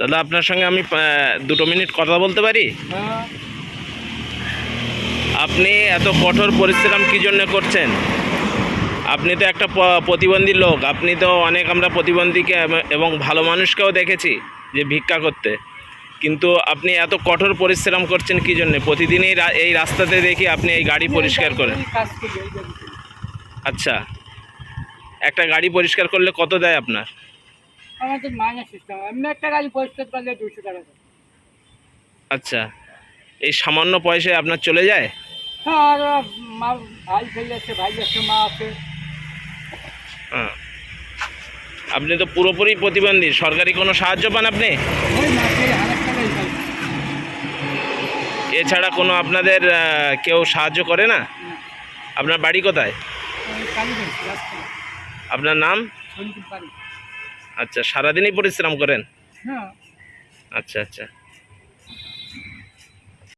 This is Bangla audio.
দাদা, আপনার সঙ্গে আমি দুটো মিনিট কথা বলতে পারি? আপনি এত কঠোর পরিশ্রম কী জন্য করছেন? আপনি তো একটা প্রতিবন্ধী লোক, আপনি তো অনেক আমরা প্রতিবন্ধীকে এবং ভালো মানুষকেও দেখেছি যে ভিক্ষা করতে। কিন্তু আপনি এত কঠোর পরিশ্রম করছেন কী জন্য? প্রতিদিনই এই রাস্তাতে দেখি আপনি এই গাড়ি পরিষ্কার করেন। আচ্ছা। একটা গাড়ি পরিষ্কার করলে কত দেয় আপনার? আমাদের মাইনাস সিস্টেম এমনি একটা গাড়ি পরিষ্কার করলে দুশো টাকা। আচ্ছা এই সামান্য পয়সায় আপনার চলে যায়? হ্যাঁ আর মা ভাই ফেলে আছে ভাই আছে মা আছে। হ্যাঁ। আপনি তো পুরোপুরি প্রতিবন্ধী সরকারি কোনো সাহায্য পান আপনি? এছাড়া কোনো আপনাদের কেউ সাহায্য করে না? আপনার বাড়ি কোথায়? আপনার নাম? আচ্ছা সারাদিনই পরিশ্রম করেন? হ্যাঁ। আচ্ছা আচ্ছা।